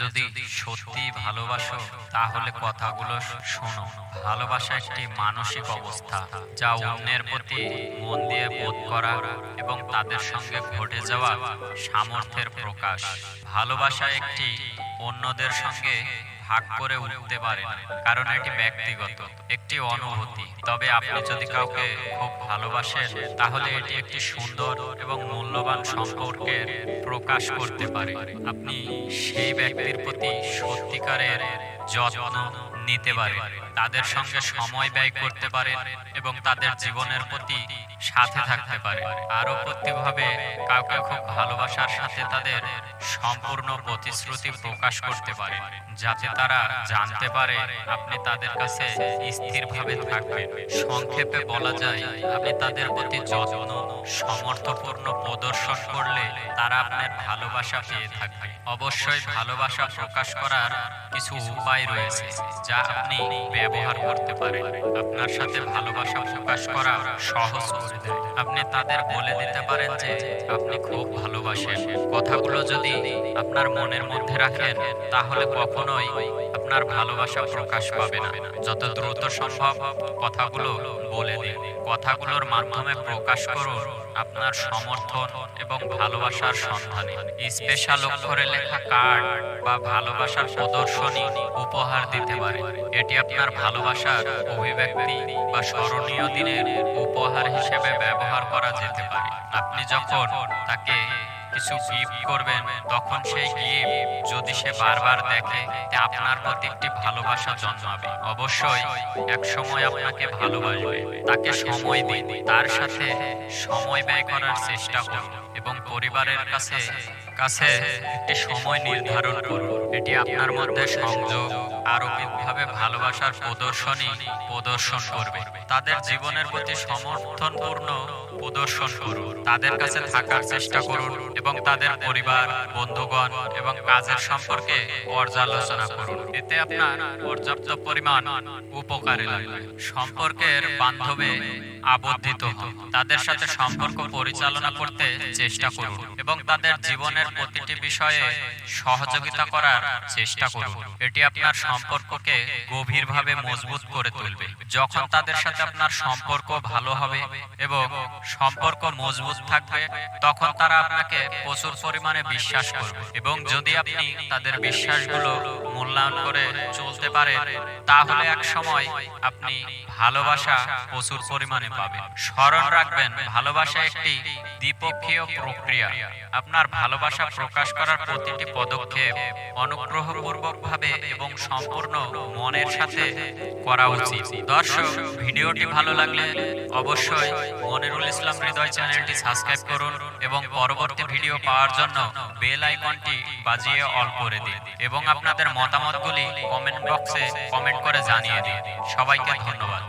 যদি সত্যি ভালোবাসো, তাহলে কথাগুলো শোনো। ভালোবাসা একটি মানসিক অবস্থা যা অন্যের প্রতি মন দিয়ে বোধ করা এবং তাদের সঙ্গে ঘটে যাওয়া সামর্থ্যের প্রকাশ। ভালোবাসা একটি অন্যদের সঙ্গে ভাগ করে উঠতে পারে কারণ এটি ব্যক্তিগত, একটি অনুভূতি। তবে আপনি যদি কাউকে খুব ভালোবাসেন, তাহলে এটি একটি সুন্দর এবং মূল্যবান সম্পর্কের প্রকাশ করতে পারে। আপনি সেই ব্যক্তির প্রতি সত্যিকারের যত্ন নিতে পারেন। তাদের সঙ্গে সময় ব্যয় করতে পারেন এবং তাদের জীবনের প্রতি সাথে থাকতে পারে আরও প্রত্যেকভাবে কাউকে খুব ভালোবাসার সাথে তাদের সম্পূর্ণ প্রতিশ্রুতি প্রকাশ করতে পারে, যাতে তারা জানতে পারে আপনি তাদের কাছে স্থিরভাবে থাকবেন। সংক্ষেপে বলা যায়, আপনি তাদের প্রতি যত্ন, সমর্থপূর্ণ প্রদর্শন করলে তারা আপনার ভালোবাসা পেয়ে থাকবে। অবশ্যই ভালোবাসা প্রকাশ করার কিছু উপায় রয়েছে যা আপনি ব্যবহার করতে পারেন। আপনার সাথে ভালোবাসা প্রকাশ করা সহজ করে দেয়। আপনি তাদের বলে দিতে পারেন যে, আপনি খুব ভালোবাসেন। কথাগুলো যদি আপনার মনের মধ্যে রাখেন, তাহলে কখনোই আপনার ভালোবাসা প্রকাশ পাবে না। যত দ্রুত সম্ভব কথাগুলো বলে দিন। কথাগুলোর মাধ্যমে প্রকাশ করুন আপনার সমর্থন এবং ভালোবাসার সন্ধানে। স্পেশাল অক্ষরে লেখা কার্ড বা ভালোবাসার প্রদর্শনী উপহার দিতে পারে। এটি আপনার ভালোবাসার অভিব্যক্তি বা স্মরণীয় দিনের উপহার হিসেবে ব্যবহার করা যেতে পারে। আপনি যখন তাকে কিছু গিফট করবেন তখন সেই গিফট যদি সে বারবার দেখে আপনার প্রতি একটি ভালোবাসা জন্মাবে। অবশ্যই, এক সময় আপনাকে ভালোবাসবে, তাকে সময় দিন, তার সাথে সময় ব্যয় করার চেষ্টা করুন। এবং পরিবারের কাছে কাছে একটি সময় নির্ধারণ করুন। এটি আপনার মধ্যে সংযোগ আরোপিকভাবে ভালোবাসার প্রদর্শনী প্রদর্শন করবে। তাদের জীবনের প্রতি সমর্থনপূর্ণ প্রদর্শন করুন। তাদের কাছে থাকার চেষ্টা করুন এবং তাদের পরিবার, বন্ধুগণ এবং কাজের সম্পর্কে পর্যালোচনা করুন। এতে আপনার পর্যাপ্ত পরিমাণ উপকারে লাগবে। সম্পর্কের বান্ধবে আবদ্ধিত হন। তাদের সাথে সম্পর্ক পরিচালনা করতে চেষ্টা করুন এবং তাদের জীবনের প্রতিটি বিষয়ে সহযোগিতা করার চেষ্টা করুন। এটি আপনার সম্পর্ককে গভীরভাবে মজবুত করে তুলবে। যখন তাদের সাথে আপনার সম্পর্ক ভালো হবে এবং সম্পর্ক মজবুত থাকবে, তখন তারা আপনাকে প্রচুর পরিমাণে বিশ্বাস করবে এবং যদি আপনি তাদের বিশ্বাসগুলো মূল্যায়ন করে চলতে পারেন, তাহলে এক সময় আপনি ভালোবাসা প্রচুর পরিমাণে পাবেন। স্মরণ রাখবেন, ভালোবাসা একটি দ্বিপক্ষীয় প্রক্রিয়া। আপনার ভালোবাসা প্রকাশ করার প্রতিটি পদক্ষেপ অনুগ্রহপূর্বকভাবে এবং সম্পূর্ণ মনের সাথে করা উচিত। দর্শক, ভিডিওটি ভালো লাগলে অবশ্যই মনিরুল ইসলাম হৃদয় চ্যানেলটি সাবস্ক্রাইব করুন এবং পরবর্তী ভিডিও পাওয়ার জন্য বেল আইকনটি বাজিয়ে অল করে দিন এবং আপনাদের মতামতগুলি কমেন্ট বক্সে কমেন্ট করে জানিয়ে দিন। সবাইকে ধন্যবাদ।